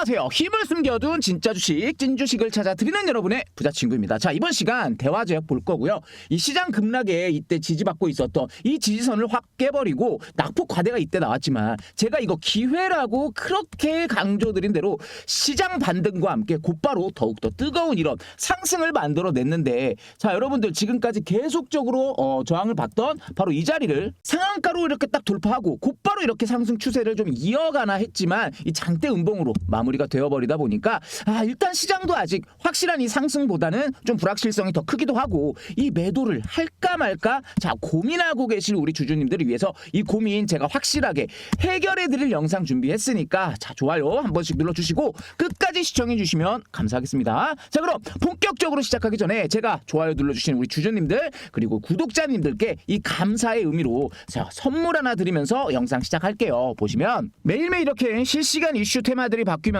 안녕하세요. 힘을 숨겨둔 진짜 주식, 찐 주식을 찾아 드리는 여러분의 부자 친구입니다. 자, 이번 시간 대화 제역 볼 거고요. 이 시장 급락에 이때 지지받고 있었던 이 지지선을 확 깨버리고 낙폭 과대가 이때 나왔지만 제가 이거 기회라고 그렇게 강조드린 대로 시장 반등과 함께 곧바로 더욱더 뜨거운 이런 상승을 만들어냈는데 자, 여러분들 지금까지 계속적으로 어, 저항을 받던 바로 이 자리를 상한가로 이렇게 딱 돌파하고 곧바로 이렇게 상승 추세를 좀 이어가나 했지만 이 장대 음봉으로 마무리 가 되어버리다 보니까 아 일단 시장도 아직 확실한 이 상승보다는 좀 불확실성이 더 크기도 하고 이 매도를 할까 말까 자 고민하고 계실 우리 주주님들을 위해서 이 고민 제가 확실하게 해결해드릴 영상 준비했으니까 자 좋아요 한 번씩 눌러주시고 끝까지 시청해주시면 감사하겠습니다. 자 그럼 본격적으로 시작하기 전에 제가 좋아요 눌러주신 우리 주주님들 그리고 구독자님들께 이 감사의 의미로 자 선물 하나 드리면서 영상 시작할게요. 보시면 매일매일 이렇게 실시간 이슈 테마들이 바뀌면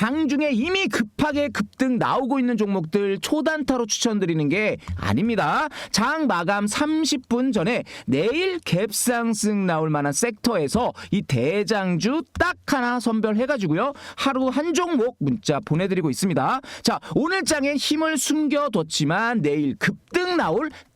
장중에 이미 급하게 급등 나오고 있는 종목들 초단타로 추천드리는 게 아닙니다. 장 마감 30분 전에 내일 갭 상승 나올 만한 섹터에서 이 대장주 딱 하나 선별해가지고요. 하루 한 종목 문자 보내드리고 있습니다. 자, 오늘 장에 힘을 숨겨뒀지만 내일 급등 나올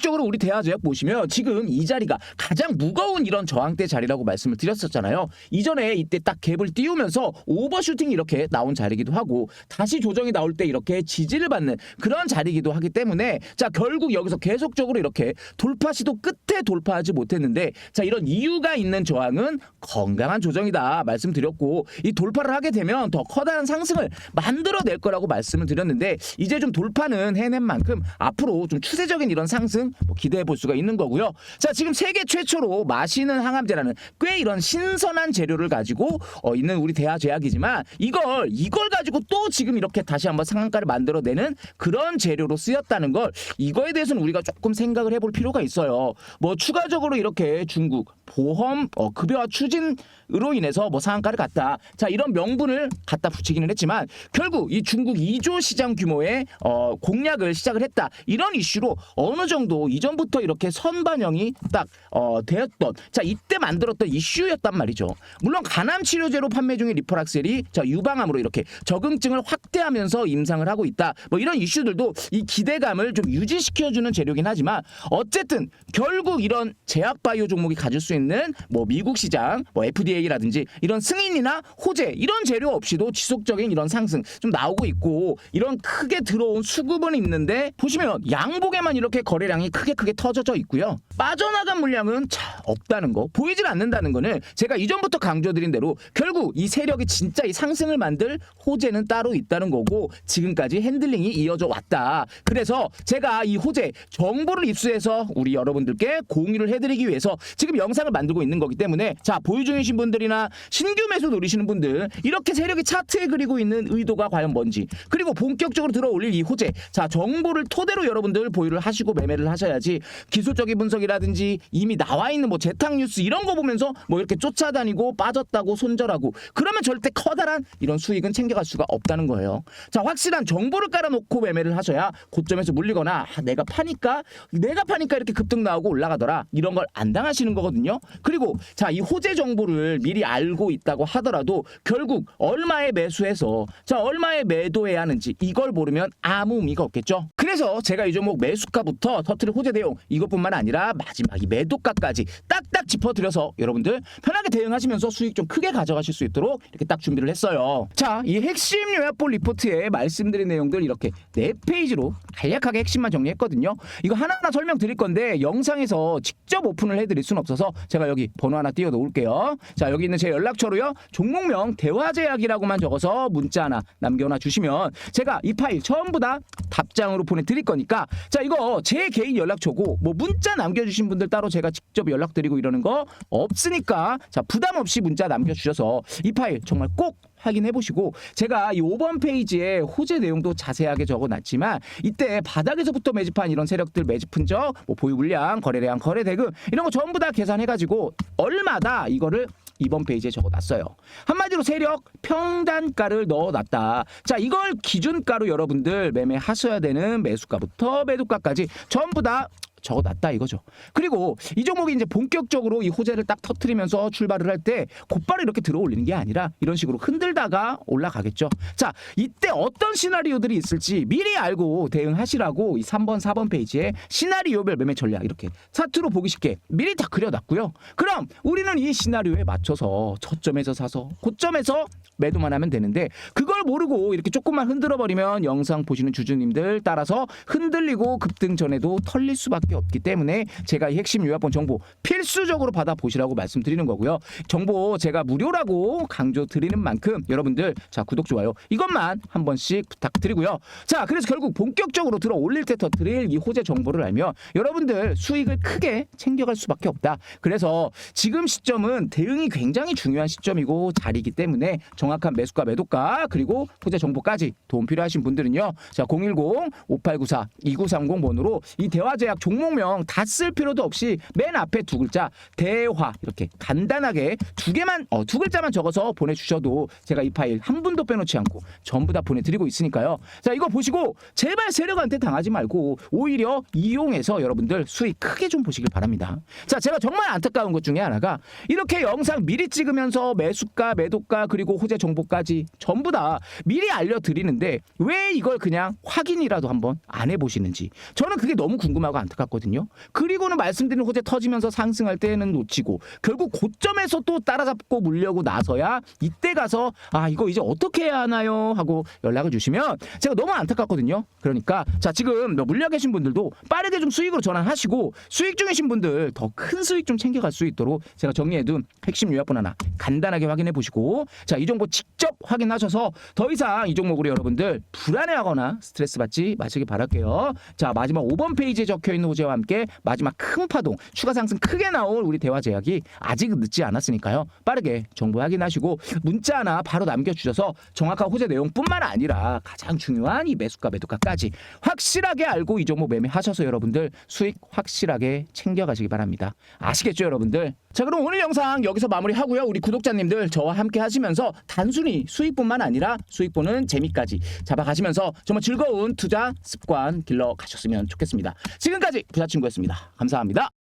적으로 우리 대화 제약 보시면 지금 이 자리가 가장 무거운 이런 저항대 자리라고 말씀을 드렸었잖아요. 이전에 이때 딱 갭을 띄우면서 오버슈팅이 이렇게 나온 자리기도 하고 다시 조정이 나올 때 이렇게 지지를 받는 그런 자리이기도 하기 때문에 자 결국 여기서 계속적으로 이렇게 돌파 시도 끝에 돌파하지 못했는데 자 이런 이유가 있는 저항은 건강한 조정이다 말씀드렸고 이 돌파를 하게 되면 더 커다란 상승을 만들어낼 거라고 말씀을 드렸는데 이제 좀 돌파는 해낸 만큼 앞으로 좀 추세적인 이런 상승 뭐 기대해 볼 수가 있는 거고요. 자 지금 세계 최초로 마시는 항암제라는 꽤 이런 신선한 재료를 가지고 어, 있는 우리 대하 제약이지만 이걸 이걸 가지고 또 지금 이렇게 다시 한번 상한가를 만들어내는 그런 재료로 쓰였다는 걸 이거에 대해서는 우리가 조금 생각을 해볼 필요가 있어요. 뭐 추가적으로 이렇게 중국 보험 어, 급여와 추진으로 인해서 뭐 상한가를 갔다. 자 이런 명분을 갖다 붙이기는 했지만 결국 이 중국 2조 시장 규모의 어, 공략을 시작을 했다. 이런 이슈로 어느 정도 이전부터 이렇게 선반영이 딱 어, 되었던 자 이때 만들었던 이슈였단 말이죠. 물론 간암 치료제로 판매 중인 리퍼락셀이 자 유방암으로 이렇게 적응증을 확대하면서 임상을 하고 있다. 뭐 이런 이슈들도 이 기대감을 좀 유지시켜주는 재료긴 하지만 어쨌든 결국 이런 제약 바이오 종목이 가질 수 있는 뭐 미국 시장, 뭐 FDA라든지 이런 승인이나 호재 이런 재료 없이도 지속적인 이런 상승 좀 나오고 있고 이런 크게 들어온 수급은 있는데 보시면 양복에만 이렇게 거래량 이 크게 크게 터져져 있고요. 빠져나간 물량은 자, 없다는 거 보이질 않는다는 거는 제가 이전부터 강조드린 대로 결국 이 세력이 진짜 이 상승을 만들 호재는 따로 있다는 거고 지금까지 핸들링이 이어져 왔다. 그래서 제가 이 호재 정보를 입수해서 우리 여러분들께 공유를 해드리기 위해서 지금 영상을 만들고 있는 거기 때문에 자 보유 중이신 분들이나 신규 매수 노리시는 분들 이렇게 세력이 차트에 그리고 있는 의도가 과연 뭔지 그리고 본격적으로 들어 올릴 이 호재 자 정보를 토대로 여러분들 보유를 하시고 매매를 하셔야지 기술적인 분석이라든지 이미 나와 있는 뭐 재탕 뉴스 이런 거 보면서 뭐 이렇게 쫓아다니고 빠졌다고 손절하고 그러면 절대 커다란 이런 수익은 챙겨갈 수가 없다는 거예요. 자 확실한 정보를 깔아놓고 매매를 하셔야 고점에서 물리거나 아, 내가 파니까 내가 파니까 이렇게 급등 나오고 올라가더라 이런 걸 안 당하시는 거거든요. 그리고 자 이 호재 정보를 미리 알고 있다고 하더라도 결국 얼마에 매수해서 자 얼마에 매도해야 하는지 이걸 모르면 아무 의미가 없겠죠. 그래서 제가 이 종목 매수가부터 터트릴 호재 대용 이것뿐만 아니라 마지막 이 매도가까지 딱딱 짚어드려서 여러분들 편하게 대응하시면서 수익 좀 크게 가져가실 수 있도록 이렇게 딱 준비를 했어요. 자, 이 핵심 요약본 리포트에 말씀드린 내용들 이렇게 네 페이지로 간략하게 핵심만 정리했거든요. 이거 하나하나 설명드릴 건데 영상에서 직접 오픈을 해드릴 수는 없어서 제가 여기 번호 하나 띄워 놓을게요. 자, 여기 있는 제 연락처로요. 종목명 대화제약이라고만 적어서 문자 하나 남겨놔 주시면 제가 이 파일 전부 다 답장으로 보내드릴 거니까 자, 이거 제 개인 연락처고 뭐 문자 남겨주신 분들 따로 제가 직접 연락드리고 이러는 거 없으니까 자, 부담 없이 문자 남겨주셔서 이 파일 정말 꼭 확인해 보시고 제가 이 5번 페이지에 호재 내용도 자세하게 적어놨지만 이때 바닥에서부터 매집한 이런 세력들 매집 흔적, 뭐 보유 물량, 거래량, 거래 대금 이런 거 전부 다 계산해가지고 얼마다 이거를 이번 페이지에 적어놨어요. 한마디로 세력 평단가를 넣어놨다. 자 이걸 기준가로 여러분들 매매하셔야 되는 매수가부터 매도가까지 전부 다 적어놨다 이거죠. 그리고 이 종목이 이제 본격적으로 이 호재를 딱 터트리면서 출발을 할 때 곧바로 이렇게 들어 올리는 게 아니라 이런 식으로 흔들다가 올라가겠죠. 자, 이때 어떤 시나리오들이 있을지 미리 알고 대응하시라고 이 3번, 4번 페이지에 시나리오별 매매 전략 이렇게 차트로 보기 쉽게 미리 다 그려놨고요. 그럼 우리는 이 시나리오에 맞춰서 저점에서 사서 고점에서 매도만 하면 되는데 그걸 모르고 이렇게 조금만 흔들어 버리면 영상 보시는 주주님들 따라서 흔들리고 급등 전에도 털릴 수밖에 없기 때문에 제가 이 핵심 요약본 정보 필수적으로 받아 보시라고 말씀드리는 거고요. 정보 제가 무료라고 강조 드리는 만큼 여러분들 자 구독 좋아요 이것만 한 번씩 부탁드리고요. 자 그래서 결국 본격적으로 들어 올릴 때 터뜨릴 이 호재 정보를 알면 여러분들 수익을 크게 챙겨갈 수밖에 없다. 그래서 지금 시점은 대응이 굉장히 중요한 시점이고 자리이기 때문에 정확한 매수가 매도가 그리고 호재 정보까지 도움 필요하신 분들은요. 자 010-5894-2930 번호로 이 대화제약 종목 명 다 쓸 필요도 없이 맨 앞에 두 글자 대화 이렇게 간단하게 두 개만 어, 두 글자만 적어서 보내주셔도 제가 이 파일 한 분도 빼놓지 않고 전부 다 보내드리고 있으니까요. 자 이거 보시고 제발 세력한테 당하지 말고 오히려 이용해서 여러분들 수익 크게 좀 보시길 바랍니다. 자 제가 정말 안타까운 것 중에 하나가 이렇게 영상 미리 찍으면서 매수가 매도가 그리고 호재 정보까지 전부 다 미리 알려드리는데 왜 이걸 그냥 확인이라도 한번 안 해보시는지 저는 그게 너무 궁금하고 안타깝 거든요. 그리고는 말씀드린 호재 터지면서 상승할 때는 놓치고 결국 고점에서 또 따라잡고 물려고 나서야 이때 가서 아 이거 이제 어떻게 해야 하나요 하고 연락을 주시면 제가 너무 안타깝거든요. 그러니까 자 지금 뭐 물려 계신 분들도 빠르게 좀 수익으로 전환하시고 수익 중이신 분들 더 큰 수익 좀 챙겨갈 수 있도록 제가 정리해둔 핵심 요약본 하나 간단하게 확인해 보시고 자 이 정보 직접 확인하셔서 더 이상 이 종목으로 여러분들 불안해하거나 스트레스 받지 마시길 바랄게요. 자 마지막 5번 페이지에 적혀 있는 호재 와 함께 마지막 큰 파동 추가 상승 크게 나올 우리 대화 제약이 아직 늦지 않았으니까요. 빠르게 정보 확인하시고 문자 하나 바로 남겨주셔서 정확한 호재 내용뿐만 아니라 가장 중요한 이 매수가 매도가까지 확실하게 알고 이 종목 매매하셔서 여러분들 수익 확실하게 챙겨가시기 바랍니다. 아시겠죠 여러분들? 자 그럼 오늘 영상 여기서 마무리하고요. 우리 구독자님들 저와 함께 하시면서 단순히 수익뿐만 아니라 수익 보는 재미까지 잡아가시면서 정말 즐거운 투자 습관 길러 가셨으면 좋겠습니다. 지금까지 부자친구였습니다. 감사합니다.